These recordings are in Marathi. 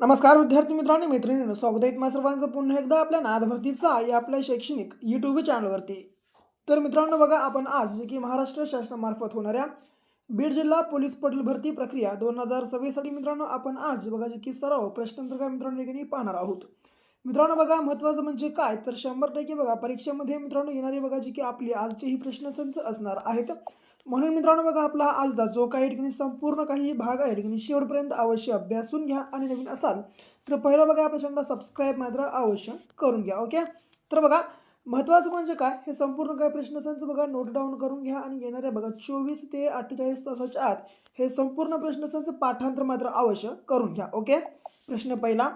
नमस्कार विद्यार्थी मित्रांनो मैत्रिणींनो स्वागत आहे तुम्हा सर्वांचं पुन्हा एकदा आपल्या नादभरतीचा या आपल्या शैक्षणिक यूट्यूब चॅनलवरती तर मित्रांनो बघा आपण आज जे की महाराष्ट्र शासनामार्फत होणाऱ्या बीड जिल्हा पोलीस पटेल भरती प्रक्रिया दोन हजार सव्वीससाठी मित्रांनो आपण आज बघा जे की सराव प्रश्नोत्तर मित्रांनो ठिकाणी पाहणार आहोत. मित्रांनो बघा महत्त्वाचं म्हणजे काय? तर शंभर टक्के बघा परीक्षेमध्ये मित्रांनो येणारी बघा जी की आपली आजचे ही प्रश्नसंच असणार आहेत. म्हणून मित्रांनो बघा आपला आजचा जो काही ठिकाणी संपूर्ण काही भाग आहे ठिकाणी शेवटपर्यंत अवश्य अभ्यासून घ्या आणि नवीन असाल तर पहिलं बघा आपल्या चॅनलला सबस्क्राईब मात्र अवश्य करून घ्या ओके तर बघा महत्त्वाचं म्हणजे काय? हे संपूर्ण काय प्रश्नसंच बघा नोट डाऊन करून घ्या आणि येणाऱ्या बघा चोवीस ते अठ्ठेचाळीस तासाच्या आत हे संपूर्ण प्रश्नसंच पाठांतर मात्र अवश्य करून घ्या ओके प्रश्न पहिला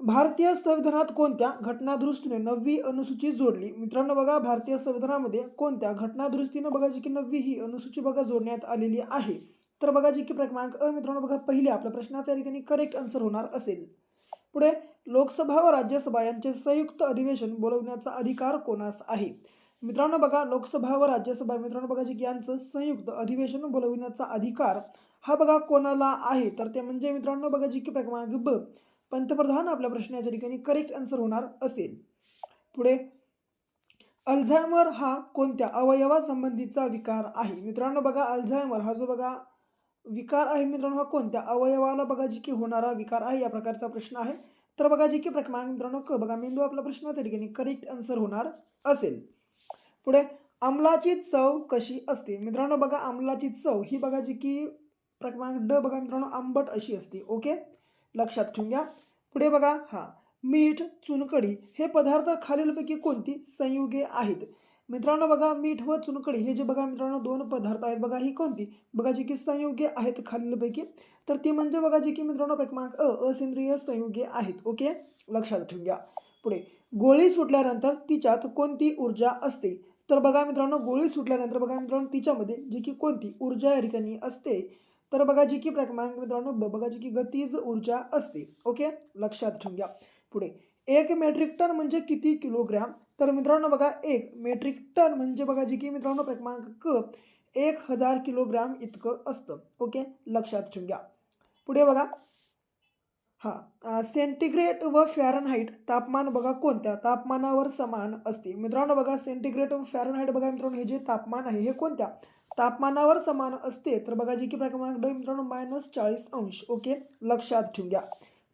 भारतीय संविधानात कोणत्या घटनादुरुस्तीने नववी अनुसूची जोडली? मित्रांनो बघा भारतीय संविधानामध्ये कोणत्या घटनादुरुस्तीनं बघा जी की नववी ही अनुसूची बघा जोडण्यात आलेली आहे? तर बघा जी की क्रमांक अ मित्रांनो बघा पहिले आपल्या प्रश्नाचा या ठिकाणी करेक्ट आन्सर होणार असेल. पुढे लोकसभा व राज्यसभा यांचे संयुक्त अधिवेशन बोलवण्याचा अधिकार कोणास आहे? मित्रांनो बघा लोकसभा व राज्यसभा मित्रांनो बघा जी की यांचं संयुक्त अधिवेशन बोलवण्याचा अधिकार हा बघा कोणाला आहे? तर ते म्हणजे मित्रांनो बघा जी की क्रमांक ब पंतप्रधान आपल्या प्रश्नाच्या ठिकाणी करेक्ट आन्सर होणार असेल. पुढे अल्झायमर हा कोणत्या अवयवासंबंधीचा विकार आहे? मित्रांनो बघा अल्झायमर हा जो बघा विकार आहे मित्रांनो हा कोणत्या अवयवाला बघा जी की होणारा विकार आहे या प्रकारचा प्रश्न आहे. तर बघा जी की क्रमांक मित्रांनो क बघा मेंदू आपल्या प्रश्नाच्या ठिकाणी करेक्ट आन्सर होणार असेल. पुढे अंमलाची चव कशी असते? मित्रांनो बघा अंमलाची चव ही बघा जी की क्रमांक ड बघा मित्रांनो आंबट अशी असते ओके? लक्षात ठेवून घ्या. पुढे बघा हा मीठ चुनकडी हे पदार्थ खालीलपैकी कोणती संयुगे आहेत? मित्रांनो बघा मीठ व चुनकडी हे जे बघा मित्रांनो दोन पदार्थ आहेत. बघा ही कोणती? बघा जी की संयुगे आहेत खालीलपैकी. तर ती म्हणजे बघा जी की मित्रांनो क्रमांक अ असेंद्रिय संयुगे आहेत. ओके? लक्षात ठेवून घ्या. पुढे गोळी सुटल्यानंतर तिच्यात कोणती ऊर्जा असते? तर बघा मित्रांनो गोळी सुटल्यानंतर बघा मित्रांनो तिच्यामध्ये जी की कोणती ऊर्जा या ठिकाणी असते? तर बघा जी की क्रमांक मित्रांनो बघा जी की गतीज ऊर्जा असते. ओके? लक्षात ठेवून घ्या. पुढे. एक मेट्रिक टन म्हणजे किती किलोग्रॅम तर मित्रांनो बघा एक मेट्रिक टन म्हणजे बघा जी की मित्रांनो क्रमांक क एक हजार किलोग्रॅम इतकं असतं. ओके? लक्षात ठेवून घ्या. पुढे बघा. हां सेंटीग्रेड व फॅरनहाईट तापमान बघा कोणत्या? तापमानावर समान असते. मित्रांनो बघा सेंटीग्रेड व फॅरनहाईट बघा मित्रांनो हे जे तापमान आहे हे कोणत्या? तापमानावर समान असते. तर बघा जी की क्रमांक ड मित्रांनो मायनस चाळीस अंश. ओके लक्षात ठेवून घ्या.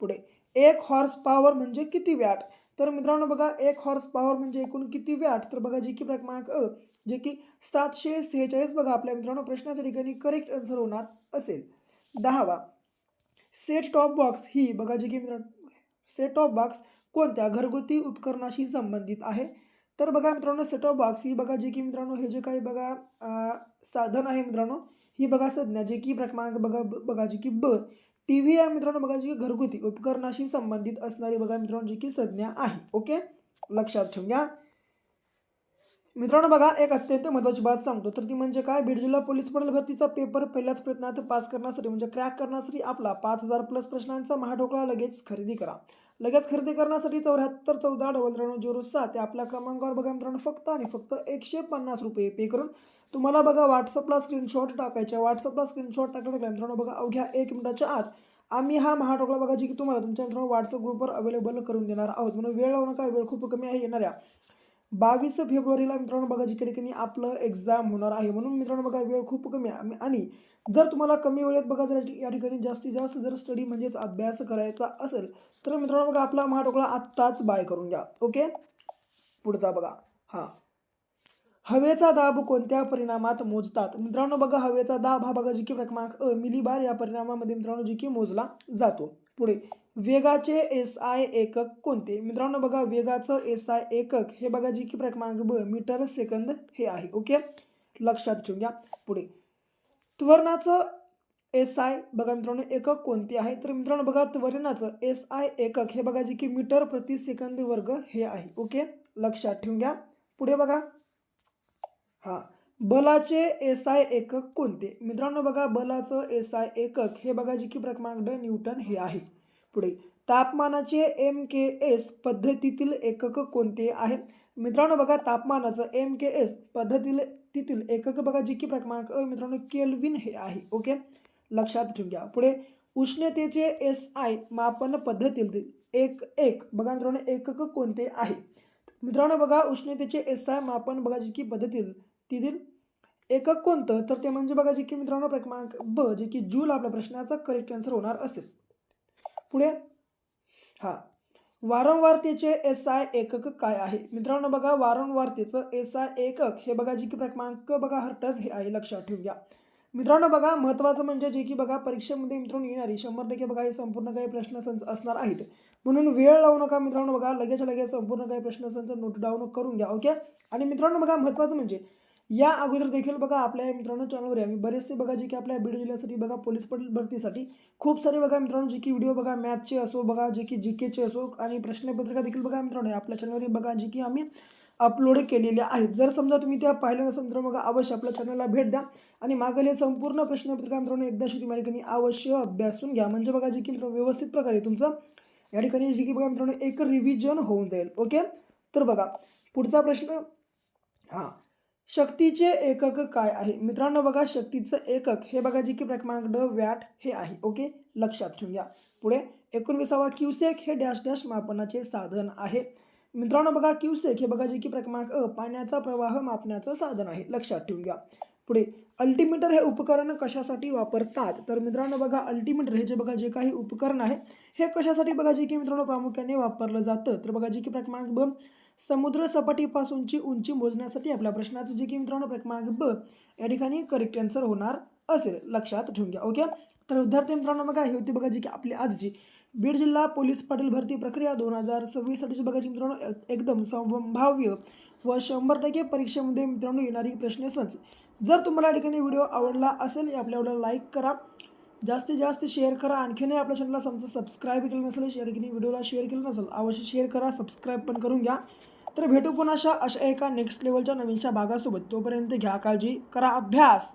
पुढे. एक हॉर्स पॉवर म्हणजे किती वॅट तर मित्रांनो बघा एक हॉर्स पॉवर म्हणजे एकूण किती वॅट तर बघा जी की क्रमांक अ जे की सातशे सेहेचाळीस बघा आपल्या मित्रांनो प्रश्नाच्या ठिकाणी करेक्ट आन्सर होणार असेल. दहावा. सेट टॉप बॉक्स ही बघा जी की मित्रांनो सेट टॉप बॉक्स कोणत्या घरगुती उपकरणाशी संबंधित आहे? तर बघा मित्रांनो सेटॉप बॉक्स ही बघा जे की मित्रांनो हे जे काही बघा साधन आहे मित्रांनो ही बघा संज्ञा जे की क्रमांक बघा ब- बघा जी की ब टी व्ही आहे मित्रांनो बघा जी की घरगुती उपकरणाशी संबंधित असणारी बघा मित्रांनो जी की संज्ञा आहे ओके? लक्षात ठेवून घ्या. मित्रांनो बघा एक अत्यंत महत्त्वाची बात सांगतो तर ती म्हणजे काय? बीड जिल्हा पोलीस पडल भरतीचा पेपर पहिल्याच प्रयत्नात पास करण्यासाठी म्हणजे क्रॅक करण्यासाठी आपला पाच हजार प्लस प्रश्नांचा महाढोकळा लगेच खरेदी करा. लगेच खरेदी करण्यासाठी चौऱ्याहत्तर चौदा डबल त्र्याण्णव झिरो सात या आपल्या क्रमांकावर बघा मित्रांनो फक्त आणि फक्त एकशे पन्नास रुपये पे करून तुम्हाला बघा व्हॉट्सअपला स्क्रीनशॉट टाकायचे. व्हॉट्सअपला स्क्रीनशॉट टाकण्याला मित्रांनो बघा अवघ्या एक मिनिटाच्या आत आम्ही हा महाटोकला बघा जी की तुम्हाला तुमच्या मित्रांनो व्हॉट्सअप ग्रुपवर अवेलेबल करून देणार आहोत. म्हणून वेळ लावू नका वेळ खूप कमी आहे येणाऱ्या. बावीस फेब्रुवारीला मित्रांनो बघा जिकडे ठिकाणी आपलं एक्झाम होणार आहे म्हणून मित्रांनो बघा वेळ खूप कमी आहे. आणि- जर तुम्हाला कमी वेळेत बघा जर या ठिकाणी जास्तीत जास्त जर स्टडी म्हणजेच अभ्यास करायचा असेल तर मित्रांनो बघा आपला महाटोकळा आत्ताच बाय करून घ्या. ओके? पुढचा बघा. हां. हवेचा दाब कोणत्या परिणामात मोजतात? मित्रांनो बघा हवेचा दाब हा बघा जी की क्रमांक अ मिलीबार या परिणामामध्ये मित्रांनो जी की मोजला जातो. पुढे. वेगाचे एस आय एकक कोणते? मित्रांनो बघा वेगाचं एस आय एकक हे बघा जी की क्रमांक ब मीटर सेकंद हे आहे ओके? लक्षात ठेवून घ्या. पुढे. त्वरणाचं एस आय बघा मित्रांनो एकक कोणते आहे? तर मित्रांनो बघा त्वरणाचं एस आय एकक हे बघा जी की मीटर प्रति सेकंद वर्ग हे आहे ओके? लक्षात ठेवून घ्या. पुढे बघा. हां. बलाचे एस आय एकक कोणते? मित्रांनो बघा बलाचं एस आय एकक हे बघा जी की क्रमांक ड न्यूटन हे आहे. पुढे तापमानाचे एम के एस पद्धतीतील एकक कोणते आहे? मित्रांनो बघा तापमानाचं एम के एस पद्धतील तिथील एकक बघा जी की क्रमांक मित्रांनो केल्विन हे आहे. ओके? लक्षात ठेवून घ्या. पुढे उष्णतेचे एस आय मापन पद्धतीतील एक एक बघा मित्रांनो एकक कोणते आहे? मित्रांनो बघा उष्णतेचे एस आय मापन बघा जी की पद्धतील तिथील एकक कोणतं? तर ते म्हणजे बघा जे की मित्रांनो क्रमांक ब जे की जूल आपल्या प्रश्नाचा करेक्ट आन्सर होणार असेल. पुढे हा. वारंवारतेचे एस आय एकक काय आहे? मित्रांनो बघा वारंवारतेचं एस आय एकक हे बघा जे की क्रमांक बघा हर्टज हे आहे लक्षात ठेवूया घ्या. मित्रांनो बघा महत्त्वाचं म्हणजे जे की बघा परीक्षेमध्ये मित्रांनो येणारी शंभर टक्के बघा हे संपूर्ण काही प्रश्नसंच असणार आहेत. म्हणून वेळ लावू नका मित्रांनो बघा लगेच लगेच संपूर्ण काही प्रश्नसंच नोट डाऊन करून घ्या ओके आणि मित्रांनो बघा महत्त्वाचं म्हणजे या अगोदर देखील बघा आपल्या मित्रांनो चॅनलवर आम्ही बरेचसे बघा जे की आपल्या बीड जिल्ह्यासाठी बघा पोलीस पटेल भरतीसाठी खूप सारे बघा मित्रांनो जे की व्हिडिओ बघा मॅथचे असो बघा जे की जी केचे असो आणि प्रश्नपत्रिका देखील बघा मित्रांनो आपल्या चॅनलवर बघा जी की आम्ही अपलोड केलेल्या आहेत. जर समजा तुम्ही त्या पाहिल्या नसेल तर बघा अवश्य आपल्या चॅनलला भेट द्या आणि मागील हे संपूर्ण प्रश्नपत्रिका मित्रांनो एकदा श्री या ठिकाणी अवश्य अभ्यासून घ्या. म्हणजे बघा जे की मित्रांनो व्यवस्थित प्रकारे तुमचं या ठिकाणी जे की बघा मित्रांनो एक रिव्हिजन होऊन जाईल. ओके तर बघा पुढचा प्रश्न हां शक्तीचे एकक काय आहे? मित्रांनो बघा शक्तीचं एकक हे बघा जे की क्रमांक ड वॅट हे आहे ओके? लक्षात ठेवून घ्या पुढे एकोणवीसावा क्युसेक हे डॅश डॅश मापनाचे साधन आहे. मित्रांनो बघा क्युसेक हे बघा जे की क्रमांक अ पाण्याचा प्रवाह मापण्याचं साधन आहे. लक्षात ठेवून घ्या पुढे अल्टिमीटर हे उपकरण कशासाठी वापरतात? तर मित्रांनो बघा अल्टिमीटर हे जे बघा जे काही उपकरण आहे हे कशासाठी बघा जे की मित्रांनो प्रामुख्याने वापरलं जातं? तर बघा जे की क्रमांक ब समुद्र सपाटीपासूनची उंची मोजण्यासाठी आपल्या प्रश्नाचं जे की मित्रांनो क्रमांक ब या ठिकाणी करेक्ट आन्सर होणार असेल. लक्षात ठेवून घ्या ओके तर विद्यार्थी मित्रांनो बघा हे होती बघा जी की आपली आजची. बीड जिल्हा पोलीस पाटील भरती प्रक्रिया दोन हजार सव्वीससाठीची बघायची मित्रांनो एकदम संभाव्य व शंभर टक्के परीक्षेमध्ये मित्रांनो येणारी प्रश्नसंच जर तुम्हाला या ठिकाणी व्हिडिओ आवडला असेल या आपल्या लाईक करा. जास्तीत जास्त शेअर करा. आणखीनही आपल्या चॅनलला समजा सबस्क्राईब केलं नसेल शेअर की व्हिडिओला शेअर केलं नसेल अवश्य शेअर करा सबस्क्राईब पण करून घ्या. तर भेटू पण अशा अशा एका नेक्स्ट लेवलच्या नवीनच्या भागासोबत. तोपर्यंत घ्या काळजी करा अभ्यास.